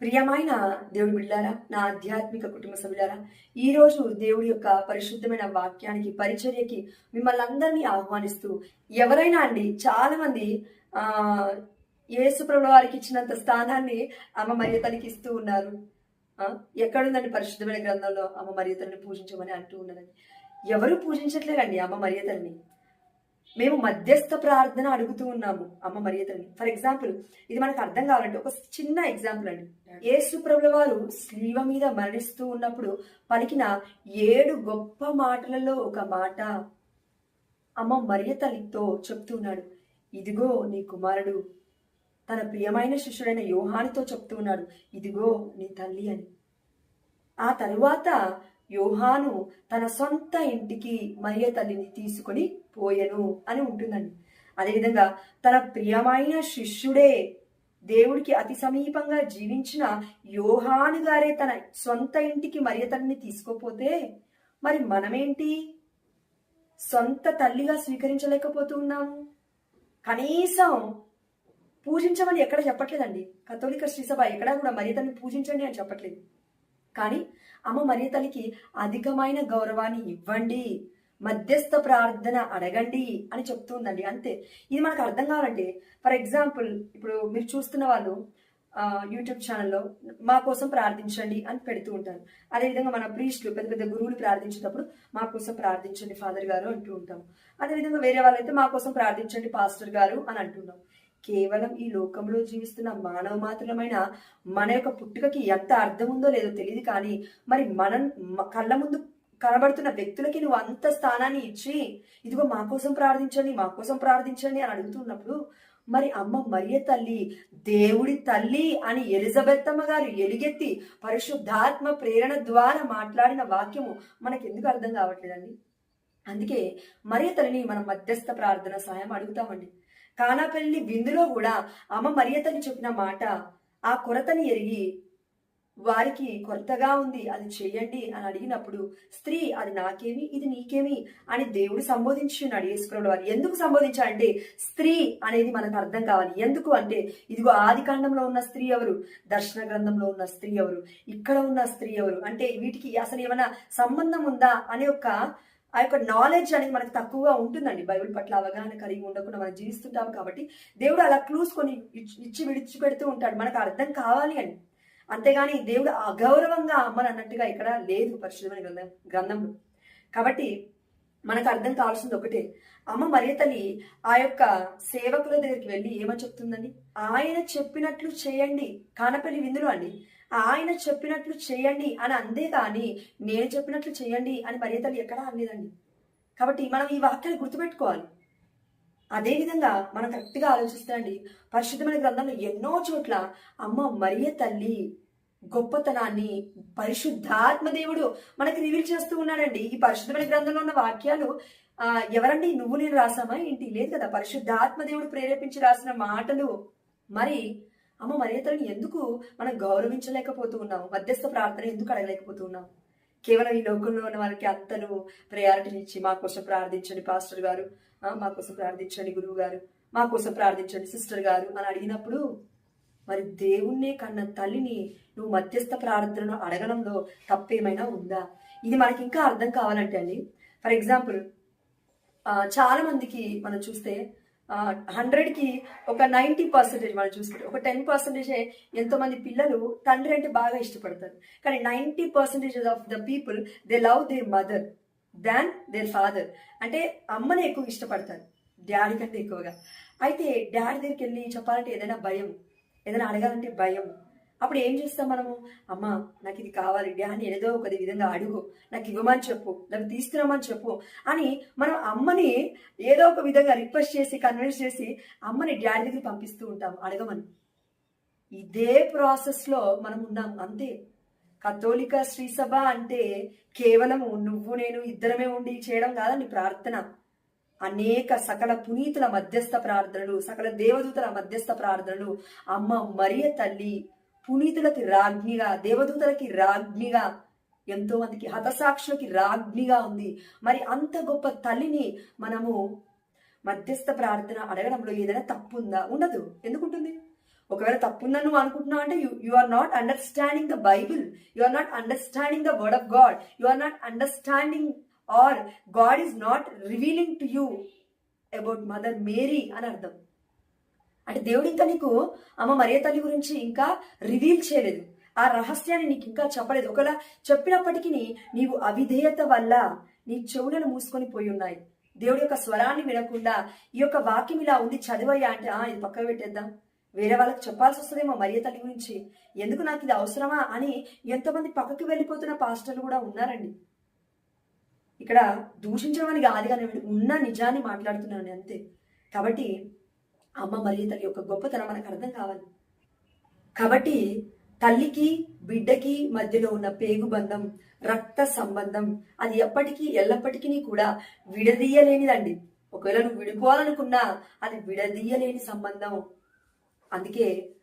ప్రియమైన దేవుడి బిడ్డారా నా ఆధ్యాత్మిక కుటుంబ సభ్యులారా ఈరోజు దేవుడి యొక్క పరిశుద్ధమైన వాక్యానికి పరిచర్యకి మిమ్మల్ని అందరినీ ఆహ్వానిస్తూ ఎవరైనా అండి చాలా మంది వారికి ఇచ్చినంత స్థానాన్ని అమ్మ మర్యాదలకి ఇస్తూ ఉన్నారు. ఎక్కడుందండి పరిశుద్ధమైన గ్రంథంలో అమ్మ మరియతల్ని పూజించమని అంటూ ఉన్నదండి. ఎవరు పూజించట్లేదండి అమ్మ మర్యాదల్ని? మేము మధ్యస్థ ప్రార్థన అడుగుతూ ఉన్నాము అమ్మ మరియతల్ని ఫర్ ఎగ్జాంపుల్ ఇది మనకు అర్థం కావాలంటే ఒక చిన్న ఎగ్జాంపుల్ అండి. యేసు ప్రభుల వారు స్లీవ మీద మరణిస్తూ ఉన్నప్పుడు పలికిన ఏడు గొప్ప మాటలలో ఒక మాట అమ్మ మరియ చెప్తున్నాడు ఇదిగో నీ కుమారుడు తన ప్రియమైన శిష్యుడైన యోహానితో చెప్తూ ఉన్నాడు. ఇదిగో నీ తల్లి అని. ఆ తరువాత యోహాను తన సొంత ఇంటికి మరియ తల్లిని తీసుకొని పోయెను అని ఉంటుందండి. అదేవిధంగా తన ప్రియమైన శిష్యుడే దేవుడికి అతి సమీపంగా జీవించిన యోహాను గారే తన సొంత ఇంటికి మరియ తల్లిని తీసుకోపోతే మరి మనమేంటి? సొంత తల్లిగా స్వీకరించలేకపోతూ ఉన్నాము కనీసం పూజించమని ఎక్కడ చెప్పట్లేదండి. కథోలిక శ్రీసభ ఎక్కడా కూడా మరియ తల్లిని పూజించండి అని చెప్పట్లేదు. కానీ అమ్మ మరియ తల్లికి అధికమైన గౌరవాన్ని ఇవ్వండి. మధ్యస్థ ప్రార్థన అడగండి అని చెప్తుందండి. అంతే. ఇది మనకు అర్థం కావాలంటే ఫర్ ఎగ్జాంపుల్ ఇప్పుడు మీరు చూస్తున్న వాళ్ళు యూట్యూబ్ ఛానల్లో మా కోసం ప్రార్థించండి అని పెడుతూ ఉంటారు. అదేవిధంగా మన ప్రీస్టులు పెద్ద పెద్ద గురువులు ప్రార్థించేటప్పుడు మా కోసం ప్రార్థించండి ఫాదర్ గారు అంటూ ఉంటాం అదేవిధంగా వేరే వాళ్ళైతే మా కోసం ప్రార్థించండి పాస్టర్ గారు అని అంటున్నాం కేవలం ఈ లోకంలో జీవిస్తున్న మానవ మాత్రమైన మన యొక్క పుట్టుకకి ఎంత అర్థం ఉందో లేదో తెలియదు కానీ మరి మన కళ్ళ ముందు కనబడుతున్న వ్యక్తులకి నువ్వు అంత స్థానాన్ని ఇచ్చి ఇదిగో మా కోసం ప్రార్థించండి మా కోసం ప్రార్థించండి అని అడుగుతున్నప్పుడు మరి అమ్మ మరియ తల్లి దేవుడి తల్లి అని ఎలిజబెత్తమ్మ గారు ఎలుగెత్తి పరిశుద్ధాత్మ ప్రేరణ ద్వారా మాట్లాడిన వాక్యము మనకెందుకు అర్థం కావట్లేదండి? అందుకే మరియ తల్లిని మనం మధ్యస్థ ప్రార్థన సాయం అడుగుతామండి. కానాపల్లి విందులో కూడా అమ్మ మర్యతని చెప్పిన మాట ఆ కొరతని ఎరిగి వారికి కొరతగా ఉంది అది చేయండి అని అడిగినప్పుడు స్త్రీ అది నాకేమి ఇది నీకేమి అని దేవుడు సంబోధించున్నాడు యేసుప్రభుడు వారు. ఎందుకు సంబోధించాలంటే స్త్రీ అనేది మనకు అర్థం కావాలి. ఎందుకు అంటే ఇదిగో ఆది కాండంలో ఉన్న స్త్రీ ఎవరు? దర్శన గ్రంథంలో ఉన్న స్త్రీ ఎవరు? ఇక్కడ ఉన్న స్త్రీ ఎవరు? అంటే వీటికి అసలు ఏమైనా సంబంధం ఉందా అనే ఒక ఆ యొక్క నాలెడ్జ్ అనేది మనకు తక్కువగా ఉంటుందండి. బైబిల్ పట్ల అవగాహన కలిగి ఉండకుండా మనం జీవిస్తుంటాం కాబట్టి దేవుడు అలా క్లూస్ కొని ఇచ్చి ఇచ్చి విడిచిపెడుతూ ఉంటాడు. మనకు అర్థం కావాలి అని. అంతేగాని దేవుడు అగౌరవంగా అమ్మని అన్నట్టుగా ఇక్కడ లేదు పరిశుద్ధమైన గ్రంథం గ్రంథంలో. కాబట్టి మనకు అర్థం కావాల్సింది ఒకటే. అమ్మ మరియ తల్లి ఆ యొక్క సేవకుల దగ్గరికి వెళ్ళి ఏమని చెప్తుందండి? ఆయన చెప్పినట్లు చేయండి. కానపల్లి విందులు అండి. ఆయన చెప్పినట్లు చేయండి అని అందే కానీ నేను చెప్పినట్లు చేయండి అని మర్యాదలు ఎక్కడా అనలేదండి. కాబట్టి మనం ఈ వాక్యాన్ని గుర్తుపెట్టుకోవాలి. అదేవిధంగా మనం కరెక్ట్గా ఆలోచిస్తానండి పరిశుద్ధమైన గ్రంథంలో ఎన్నో చోట్ల అమ్మ మరియ తల్లి గొప్పతనాన్ని పరిశుద్ధాత్మ దేవుడు మనకి రివీల్ చేస్తూ ఉన్నాడండి. ఈ పరిశుద్ధమైన గ్రంథంలో ఉన్న వాక్యాలు ఎవరండి? నువ్వు నేను రాసామా? ఏంటి? లేదు కదా. పరిశుద్ధాత్మ దేవుడు ప్రేరేపించి రాసిన మాటలు మరి అమ్మ మరి తల్లిని ఎందుకు మనం గౌరవించలేకపోతూ ఉన్నాం మధ్యస్థ ప్రార్థన ఎందుకు అడగలేకపోతూ ఉన్నాం కేవలం ఈ లోకంలో ఉన్న వాళ్ళకి అంతను ప్రయారిటీని ఇచ్చి మా కోసం ప్రార్థించండి పాస్టర్ గారు. మా కోసం ప్రార్థించండి గురువు గారు. మా కోసం ప్రార్థించండి సిస్టర్ గారు అని అడిగినప్పుడు మరి దేవుణ్ణే కన్న తల్లిని నువ్వు మధ్యస్థ ప్రార్థనను అడగడంలో తప్పేమైనా ఉందా? ఇది మనకి ఇంకా అర్థం కావాలంటే అండి. ఫర్ ఎగ్జాంపుల్ చాలా మందికి మనం చూస్తే హండ్రెడ్కి ఒక నైంటీ పర్సెంటేజ్ మనం చూసుకుంటే ఒక టెన్ పర్సెంటేజే ఎంతో మంది పిల్లలు తండ్రి అంటే బాగా ఇష్టపడతారు. కానీ ninety percentage of the people they love their mother than their father. అంటే అమ్మనే ఎక్కువ ఇష్టపడతారు డాడీ కంటే ఎక్కువగా. అయితే డాడీ దగ్గరికి వెళ్ళి చెప్పాలంటే ఏదైనా భయం ఏదైనా అడగాలంటే భయం. అప్పుడు ఏం చేస్తాం మనము? అమ్మ నాకు ఇది కావాలి అని ఏదో ఒక విధంగా అడుగు. నాకు ఇవ్వమని చెప్పు నాకు తీసుకురామని చెప్పు అని మనం అమ్మని ఏదో ఒక విధంగా రిక్వెస్ట్ చేసి కన్విన్స్ చేసి అమ్మని డాడీ దగ్గర పంపిస్తూ ఉంటాం అడగమని. ఇదే ప్రాసెస్లో మనం ఉన్నాం అంతే. కథోలిక శ్రీసభ అంటే కేవలం నువ్వు నేను ఇద్దరమే ఉండి చేయడం కాదని ప్రార్థన. అనేక సకల పునీతుల మధ్యస్థ ప్రార్థనలు సకల దేవదూతల మధ్యస్థ ప్రార్థనలు. అమ్మ మరియ తల్లి పునీతులకి రాజ్ఞిగా దేవదూతలకి రాజ్ఞిగా ఎంతో మందికి హతసాక్షులకి రాజ్ఞిగా ఉంది. మరి అంత గొప్ప తల్లిని మనము మధ్యస్థ ప్రార్థన అడగడంలో ఏదైనా తప్పు ఉందా ఉండదు. ఎందుకుంటుంది? ఒకవేళ తప్పుందని నువ్వు అనుకుంటున్నావు అంటే you are not understanding the Bible you are not understanding the word of God you are not understanding or God is not revealing to you about Mother Mary అని అర్థం. అంటే దేవుడు ఇంకా నీకు అమ్మ మరియ తల్లి గురించి ఇంకా రివీల్ చేయలేదు. ఆ రహస్యాన్ని నీకు ఇంకా చెప్పలేదు. ఒకవేళ చెప్పినప్పటికీ నీవు అవిధేయత వల్ల నీ చెవులను మూసుకొని పోయి ఉన్నాయి. దేవుడి యొక్క స్వరాన్ని వినకుండా ఈ యొక్క వాక్యం ఇలా ఉంది చదివయ్యా అంటే ఆ ఇది పక్కన పెట్టేద్దాం. వేరే వాళ్ళకి చెప్పాల్సి వస్తుందేమో మరియ తల్లి గురించి. ఎందుకు నాకు ఇది అవసరమా? అని ఎంతమంది పక్కకి వెళ్ళిపోతున్న పాస్టర్లు కూడా ఉన్నారండి. ఇక్కడ దూషించడం అని కాదు కానీ ఉన్న నిజాన్ని మాట్లాడుతున్నాను అంతే. కాబట్టి అమ్మ మరియు తల్లి యొక్క గొప్పతనం మనకు అర్థం కావాలి. కాబట్టి తల్లికి బిడ్డకి మధ్యలో ఉన్న పేగు బంధం రక్త సంబంధం అది ఎప్పటికీ ఎల్లప్పటికీ కూడా విడదీయలేనిదండి. ఒకవేళ నువ్వు విడిపోవాలనుకున్నా అది విడదీయలేని సంబంధం. అందుకే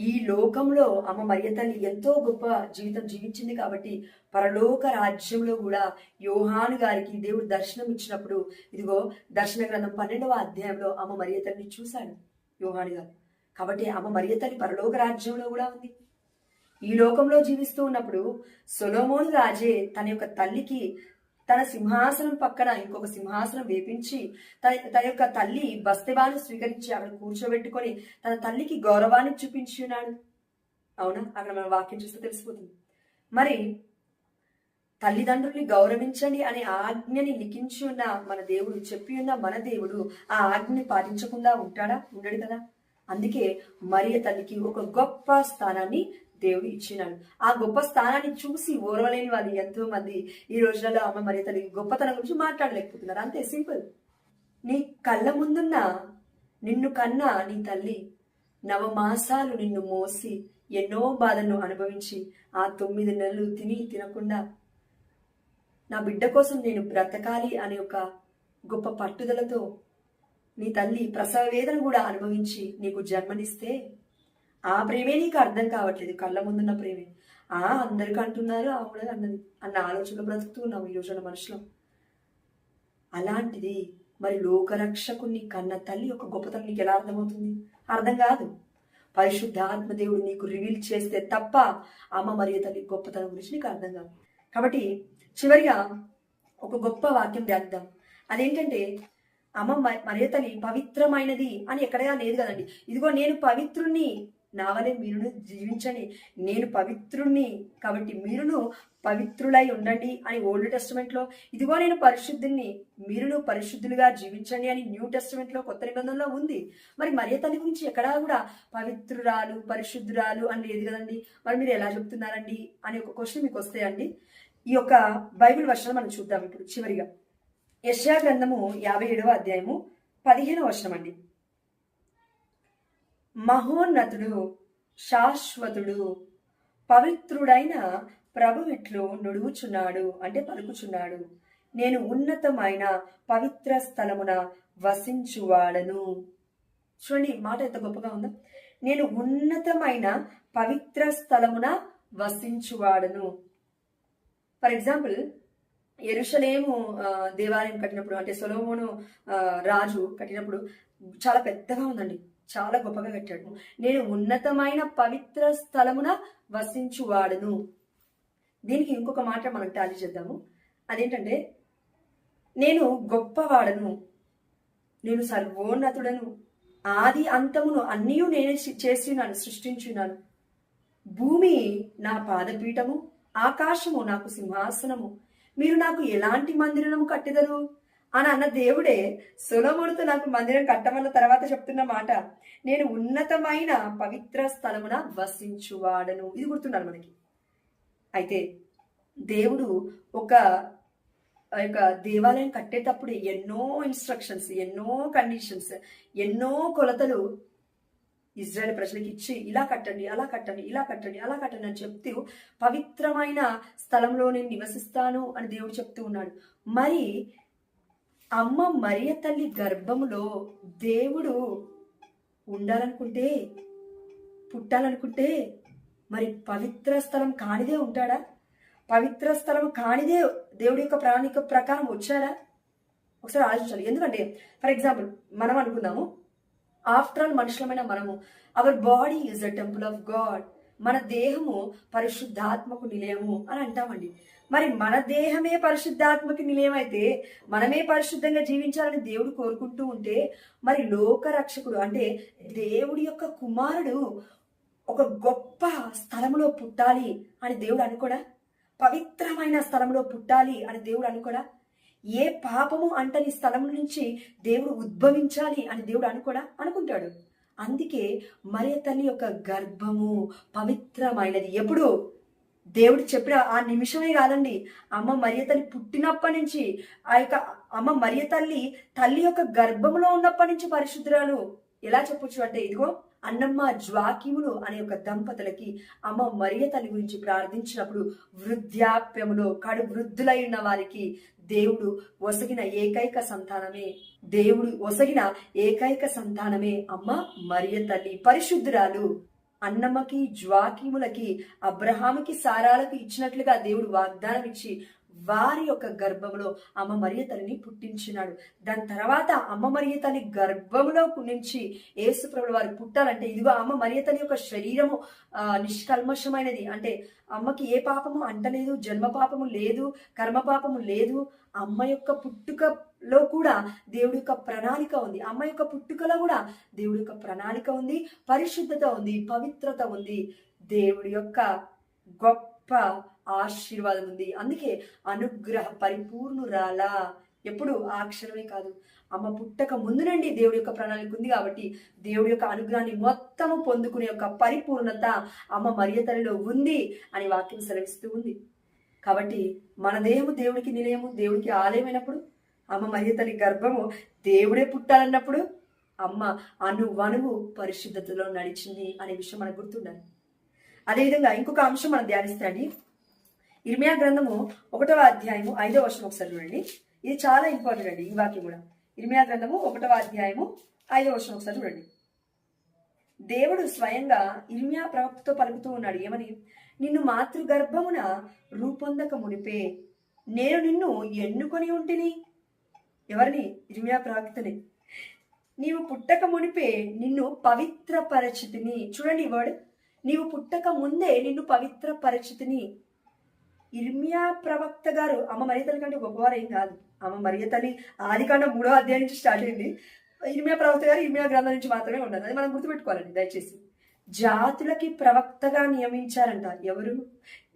ఈ లోకంలో అమ్మ మరియ తల్లి ఎంతో గొప్ప జీవితం జీవించింది కాబట్టి పరలోక రాజ్యంలో కూడా యోహాను గారికి దేవుడు దర్శనం ఇచ్చినప్పుడు ఇదిగో దర్శన గ్రంథం పన్నెండవ అధ్యాయంలో అమ్మ మరియ తల్లిని చూశాడు యోహాను గారు. కాబట్టి అమ్మ మరియ తల్లి పరలోక రాజ్యంలో కూడా ఉంది. ఈ లోకంలో జీవిస్తూ ఉన్నప్పుడు సొలోమోను రాజే తన యొక్క తల్లికి తన సింహాసనం పక్కన ఇంకొక సింహాసనం వేపించి తన తన యొక్క తల్లి బస్తెబాను స్వీకరించి అక్కడ కూర్చోబెట్టుకొని తన తల్లికి గౌరవాన్ని చూపించి ఉన్నాడు. అవునా? అక్కడ మన వాక్యం చూస్తే తెలిసిపోతుంది. మరి తల్లిదండ్రుల్ని గౌరవించండి అనే ఆజ్ఞని లిఖించి ఉన్న మన దేవుడు చెప్పి ఉన్న మన దేవుడు ఆ ఆజ్ఞని పాటించకుండా ఉంటాడా? ఉండడు కదా? అందుకే మరియ తల్లికి ఒక గొప్ప స్థానాన్ని దేవుడు ఇచ్చినాడు. ఆ గొప్ప స్థానాన్ని చూసి ఓర్వలేని వాళ్ళు ఎంతో మంది ఈ రోజులలో అమ్మ మరి తల్లి గొప్పతనం గురించి మాట్లాడలేకపోతున్నారు. అంతే సింపుల్. నీ కళ్ళ ముందున్న నిన్ను కన్నా నీ తల్లి నవమాసాలు నిన్ను మోసి ఎన్నో బాధలను అనుభవించి ఆ తొమ్మిది నెలలు తిని తినకుండా నా బిడ్డ కోసం నేను బ్రతకాలి అనే ఒక గొప్ప పట్టుదలతో నీ తల్లి ప్రసవ వేదన కూడా అనుభవించి నీకు జన్మనిస్తే ఆ ప్రేమే నీకు అర్థం కావట్లేదు కళ్ళ ముందున్న ప్రేమే. ఆ అందరికీ అంటున్నారు ఆవిడ అన్నది. అన్న ఆలోచనలో బ్రతుకుతున్నాం ఈ రోజున మనుషులు. అలాంటిది మరి లోకరక్షకుని కన్న తల్లి ఒక గొప్పతనం నీకు ఎలా అర్థమవుతుంది? అర్థం కాదు. పరిశుద్ధాత్మ దేవుడు నీకు రివీల్ చేస్తే తప్ప అమ్మ మరియు తల్లి గొప్పతనం గురించి నీకు అర్థం కాదు. కాబట్టి చివరిగా ఒక గొప్ప వాక్యం ధ్యానిద్దాం. అదేంటంటే అమ్మ మ- తల్లి పవిత్రమైనది అని ఎక్కడగా లేదు కదండి. ఇదిగో నేను పవిత్రుణ్ణి నా వలె మీరును జీవించండి. నేను పవిత్రుణ్ణి కాబట్టి మీరును పవిత్రులై ఉండండి అని ఓల్డ్ టెస్టిమెంట్లో ఇదిగో నేను పరిశుద్ధుని మీరును పరిశుద్ధులుగా జీవించండి అని న్యూ టెస్టిమెంట్లో కొత్త నిబంధనలో ఉంది. మరి మరియ తల్లి గురించి ఎక్కడా కూడా పవిత్రురాలు పరిశుద్ధురాలు అని లేదు కదండి. మరి మీరు ఎలా చెప్తున్నారండి అని ఒక క్వశ్చన్ మీకు వస్తాయండి. ఈ యొక్క బైబిల్ వర్షం మనం చూద్దాం ఇప్పుడు చివరిగా. యశ్యా గ్రంథము యాభై ఏడవ అధ్యాయము పదిహేనవ వర్షం అండి మహోన్నతుడు శాశ్వతుడు పవిత్రుడైన ప్రభు నుడుగుచున్నాడు అంటే పలుకుచున్నాడు. నేను ఉన్నతమైన పవిత్ర స్థలమున వసించువాడను. చూడండి మాట ఎంత గొప్పగా ఉందా. నేను ఉన్నతమైన పవిత్ర స్థలమున వసించువాడను. ఫర్ ఎగ్జాంపుల్ ఎరుషలేము దేవాలయం కట్టినప్పుడు అంటే సొలోమోను రాజు కట్టినప్పుడు చాలా పెద్దగా ఉందండి. చాలా గొప్పగా కట్టాడు. నేను ఉన్నతమైన పవిత్ర స్థలమున వసించువాడును. దీనికి ఇంకొక మాట మనం టాలీ చేద్దాము. అదేంటంటే నేను గొప్పవాడను. నేను సర్వోన్నతుడను. ఆది అంతమును అన్నీ నేనే చేసినాను సృష్టించున్నాను భూమి నా పాదపీఠము ఆకాశము నాకు సింహాసనము. మీరు నాకు ఎలాంటి మందిరము కట్టెదరు? అని అన్న దేవుడే సొలముడితో నాకు మందిరం కట్టమన్న తర్వాత చెప్తున్న మాట నేను ఉన్నతమైన పవిత్ర స్థలమున వసించువాడను. ఇది గుర్తున్నారు మనకి. అయితే దేవుడు ఒక యొక్క దేవాలయం కట్టేటప్పుడు ఎన్నో ఇన్స్ట్రక్షన్స్ ఎన్నో కండిషన్స్ ఎన్నో కొలతలు ఇజ్రాయెల్ ప్రజలకు ఇచ్చి ఇలా కట్టండి అలా కట్టండి ఇలా కట్టండి అలా కట్టండి అని చెప్తూ పవిత్రమైన స్థలంలో నేను నివసిస్తాను అని దేవుడు చెప్తూ ఉన్నాడు. మరి అమ్మ మరియ తల్లి గర్భములో దేవుడు ఉండాలనుకుంటే పుట్టాలనుకుంటే మరి పవిత్ర స్థలం కానిదే ఉంటాడా? పవిత్ర స్థలం కానిదే దేవుడి యొక్క ప్రాణిక ప్రకారం వచ్చాడా? ఒకసారి ఆలోచించాలి. ఎందుకంటే ఫర్ ఎగ్జాంపుల్ మనం అనుకుందాము ఆఫ్టర్ ఆల్ మనుషులమైన మనము our body is a temple of God మన దేహము పరిశుద్ధాత్మకు నిలయము అని అంటామండి. మరి మన దేహమే పరిశుద్ధాత్మకి నిలయమైతే మనమే పరిశుద్ధంగా జీవించాలని దేవుడు కోరుకుంటూ ఉంటే మరి లోక రక్షకుడు అంటే దేవుడి యొక్క కుమారుడు ఒక గొప్ప స్థలములో పుట్టాలి అని దేవుడు అనుకోడా? పవిత్రమైన స్థలంలో పుట్టాలి అని దేవుడు అనుకోడా? ఏ పాపము అంటని స్థలం నుంచి దేవుడు ఉద్భవించాలి అని దేవుడు అనుకోడా? అనుకుంటాడు. అందుకే మరియ తల్లి యొక్క గర్భము పవిత్రమైనది. ఎప్పుడు? దేవుడు చెప్పిన ఆ నిమిషమే కాదండి. అమ్మ మరియ తల్లి పుట్టినప్పటి నుంచి ఆ యొక్క అమ్మ మరియ తల్లి తల్లి యొక్క గర్భంలో ఉన్నప్పటి నుంచి పరిశుద్ధురాలు. ఎలా చెప్పొచ్చు అంటే ఇదిగో అన్నమ్మ జ్వాకిములు అనే ఒక దంపతులకి అమ్మ మరియ తల్లి గురించి ప్రార్థించినప్పుడు వృద్ధాప్యములో కడు వృద్ధులై ఉన్న వారికి దేవుడు వసగిన ఏకైక సంతానమే. దేవుడు ఒసగిన ఏకైక సంతానమే అమ్మ మరియ తల్లి పరిశుద్ధురాలు. అన్నమ్మకి జ్వాకిములకి అబ్రహాముకి సారాలకు ఇచ్చినట్లుగా దేవుడు వాగ్దానం ఇచ్చి వారి యొక్క గర్భంలో అమ్మ మరియ తల్లిని పుట్టించినాడు. దాని తర్వాత అమ్మ మరియ తల్లి గర్భంలో నుంచి ఏసుప్రభుడు వారు పుట్టాలంటే ఇదిగో అమ్మ మరియ తల్లి యొక్క శరీరము నిష్కల్మషమైనది. అంటే అమ్మకి ఏ పాపము అంటలేదు జన్మ పాపము లేదు కర్మ పాపము లేదు. అమ్మ యొక్క పుట్టుకలో కూడా దేవుడి యొక్క ప్రణాళిక ఉంది. అమ్మ యొక్క పుట్టుకలో కూడా దేవుడి యొక్క ప్రణాళిక ఉంది పరిశుద్ధత ఉంది పవిత్రత ఉంది. దేవుడి యొక్క గొప్ప ఆశీర్వాదం ఉంది. అందుకే అనుగ్రహ పరిపూర్ణురాలా. ఎప్పుడు ఆ అక్షరమే కాదు. అమ్మ పుట్టక ముందు నుండి దేవుడి యొక్క ప్రణాళిక ఉంది కాబట్టి దేవుడి యొక్క అనుగ్రహాన్ని మొత్తము పొందుకునే యొక్క పరిపూర్ణత అమ్మ మరియ ఉంది అని వాక్యం సెలవిస్తూ ఉంది. కాబట్టి మన దేహము దేవుడికి నిలయము దేవుడికి ఆలయమైనప్పుడు అమ్మ మరియ గర్భము దేవుడే పుట్టాలన్నప్పుడు అమ్మ అనువనువు పరిశుద్ధతలో నడిచింది అనే విషయం మనకు గుర్తుండాలి. అదేవిధంగా ఇంకొక అంశం మనం ధ్యానిస్తాండి ఇర్మియా గ్రంథము ఒకటవ అధ్యాయము ఐదవ వర్షం ఒకసారి చూడండి. ఇది చాలా ఇంపార్టెంట్ అండి ఈ వాక్యం కూడా. ఇర్మియా గ్రంథము ఒకటవ అధ్యాయము ఐదవ వర్షం ఒకసారి చూడండి. దేవుడు స్వయంగా ఇర్మియా ప్రవక్తతో పలుకుతూ ఉన్నాడు. ఏమని? నిన్ను మాతృగర్భమున రూపొందక మునిపే నేను నిన్ను ఎన్నుకొని ఉంటిని? ఎవరిని? ఇర్మియా ప్రవక్తని. నీవు పుట్టక మునిపే నిన్ను పవిత్ర పరిచితిని చూడండి వర్డ్ నీవు పుట్టక ముందే నిన్ను పవిత్ర పరిచితిని ఇర్మియా ప్రవక్త గారు అమ్మ మరియ తల్లి కంటే గొప్పవారు ఏం కాదు. అమ్మ మరియ తల్లి ఆది కాండ మూడో అధ్యాయం నుంచి స్టార్ట్ అయింది. ఇర్మియా ప్రవక్త గారు ఇర్మియా గ్రంథం నుంచి మాత్రమే ఉండదు అది మనం గుర్తుపెట్టుకోవాలండి దయచేసి. జాతులకి ప్రవక్తగా నియమించారంట ఎవరు?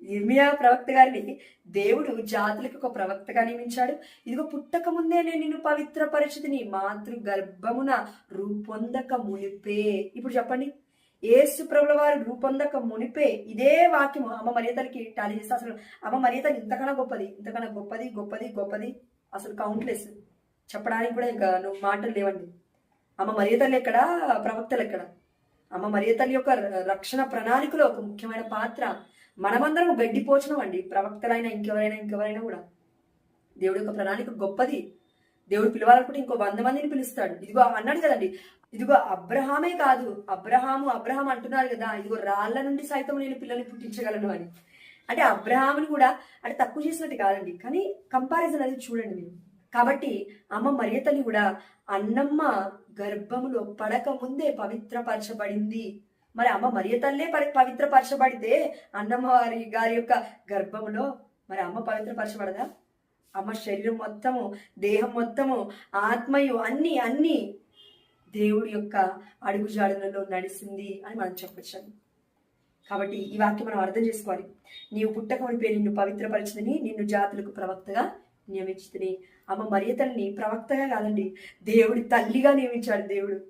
ఇర్మియా ప్రవక్త గారిని. దేవుడు జాతులకి ఒక ప్రవక్తగా నియమించాడు. ఇదిగో పుట్టక ముందే నేను నిన్ను పవిత్ర పరిస్థితిని మాతృ గర్భమున రూపొందక మునిపే. ఇప్పుడు చెప్పండి. ఏసు ప్రభుల రూపొందక మునిపే ఇదే వాక్యము. అమ్మ మర్యాదలకి టాలీ చేస్తే అసలు అమ్మ మర్యాదలు ఇంతకన్నా గొప్పది ఇంతకన్నా గొప్పది గొప్పది గొప్పది అసలు కౌంట్లెస్ చెప్పడానికి కూడా ఇంకా నువ్వు మాటలు లేవండి. అమ్మ మర్యాదలు ఎక్కడ? ప్రవక్తలు ఎక్కడ? అమ్మ మర్యాదల యొక్క రక్షణ ప్రణాళికలో ఒక ముఖ్యమైన పాత్ర. మనమందరం గడ్డిపోచడం అండి ప్రవక్తలైనా ఇంకెవరైనా ఇంకెవరైనా కూడా. దేవుడి యొక్క ప్రణాళిక గొప్పది. దేవుడు పిలవాలనుకుంటే ఇంకో వంద మందిని పిలుస్తాడు. ఇదిగో అన్నాడు కదండి. ఇదిగో అబ్రహామే కాదు. అబ్రహాము అబ్రహాం అంటున్నారు కదా ఇదిగో రాళ్ళ నుండి సైతం నేను పిల్లల్ని పుట్టించగలను అని. అంటే అబ్రహాముని కూడా అంటే తక్కువ చేసినట్టు కాదండి. కానీ కంపారిజన్ అనేది చూడండి మీరు. కాబట్టి అమ్మ మరియ తల్లి కూడా అన్నమ్మ గర్భములో పడక ముందే పవిత్రపరచబడింది. మరి అమ్మ మరియ తల్లే పవిత్రపరచబడితే అన్నమ్మ వారి గారి యొక్క గర్భములో మరి అమ్మ పవిత్రపరచబడదా? అమ్మ శరీరం మొత్తము దేహం మొత్తము ఆత్మయు అన్ని అన్ని దేవుడి యొక్క అడుగుజాడలలో నడిచింది అని మనం చెప్పొచ్చు. కాబట్టి ఈ వాక్యం మనం అర్థం చేసుకోవాలి. నీవు పుట్టకముని పేరు నిన్ను పవిత్రపరిచిందని నిన్ను జాతులకు ప్రవక్తగా నియమించుతుంది అమ్మ మరియతల్ని ప్రవక్తగా కాదండి దేవుడి తల్లిగా నియమించాడు దేవుడు.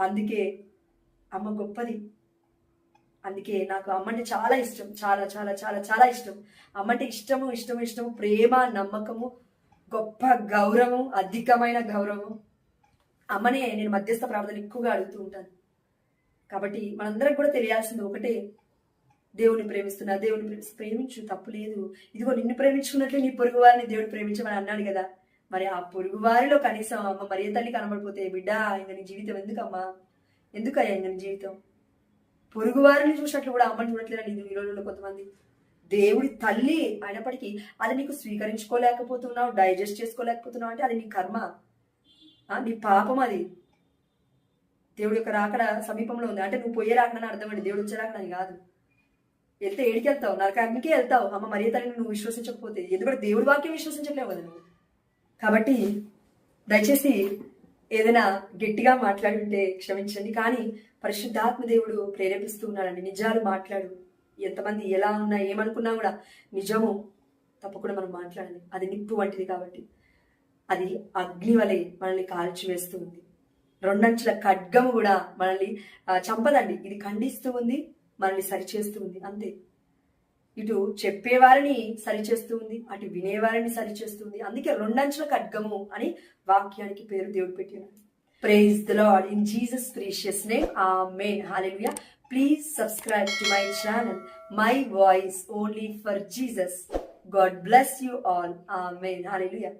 అందుకే అమ్మ గొప్పది. అందుకే నాకు అమ్మంటే చాలా ఇష్టం. చాలా చాలా చాలా చాలా ఇష్టం. అమ్మంటే ఇష్టము ఇష్టము ఇష్టము ప్రేమ నమ్మకము గొప్ప గౌరవం అధికమైన గౌరవం అమ్మనే నేను మధ్యస్థ ప్రార్థన ఎక్కువగా అడుగుతూ ఉంటాను. కాబట్టి మనందరం కూడా తెలియాల్సింది ఒకటే. దేవుని ప్రేమిస్తున్నా దేవుని ప్రేమిస్తు ప్రేమించు తప్పు లేదు. ఇదిగో నిన్ను ప్రేమించుకున్నట్లే నీ పొరుగు వారిని దేవుడు ప్రేమించమని అన్నాడు కదా. మరి ఆ పొరుగు వారిలో కనీసం అమ్మ మరియ తల్లి కనబడిపోతే బిడ్డ ఇంక నీ జీవితం ఎందుకమ్మా? ఎందుకయ్యా ఇంక నీ జీవితం? పొరుగు వారిని చూసినట్లు కూడా అమ్మని చూడట్లేదండి ఇది ఈ రోజుల్లో కొంతమంది. దేవుడి తల్లి అయినప్పటికీ అది నీకు స్వీకరించుకోలేకపోతున్నావు డైజెస్ట్ చేసుకోలేకపోతున్నావు అంటే అది నీ కర్మ. నీ పాపం అది. దేవుడి యొక్క రాకడ సమీపంలో ఉంది. అంటే నువ్వు పోయే రాకడని అర్థం అండి. దేవుడు వచ్చే రాకడని కాదు. వెళ్తే ఏడికి వెళ్తావు నరకానికి వెళ్తావు. అమ్మ మరియ తల్లిని నువ్వు విశ్వసించకపోతే ఎందుకంటే దేవుడి వాక్యం విశ్వసించట్లేవు కదా నువ్వు. కాబట్టి దయచేసి ఏదైనా గట్టిగా మాట్లాడుంటే క్షమించండి కానీ పరిశుద్ధాత్మ దేవుడు ప్రేరేపిస్తూ ఉన్నాడండి. నిజాలు మాట్లాడు. ఎంతమంది ఎలా ఉన్నా ఏమనుకున్నా కూడా నిజము తప్పకుండా మనం మాట్లాడాలి. అది నిప్పు వంటిది కాబట్టి. అది అగ్ని వలె మనల్ని కాల్చివేస్తూ ఉంది రెండంచుల ఖడ్గము కూడా మనల్ని చంపదండి. ఇది ఖండిస్తూ ఉంది మనల్ని సరిచేస్తూ ఉంది. అంతే. ఇటు చెప్పేవారిని సరిచేస్తూ ఉంది అటు వినేవారిని సరిచేస్తుంది. అందుకే రెండంచుల ఖడ్గము అని వాక్యానికి పేరు దేవుడు పెట్టినాడు. Praise the Lord in Jesus precious name amen hallelujah please subscribe to my channel my voice only for Jesus God bless you all amen hallelujah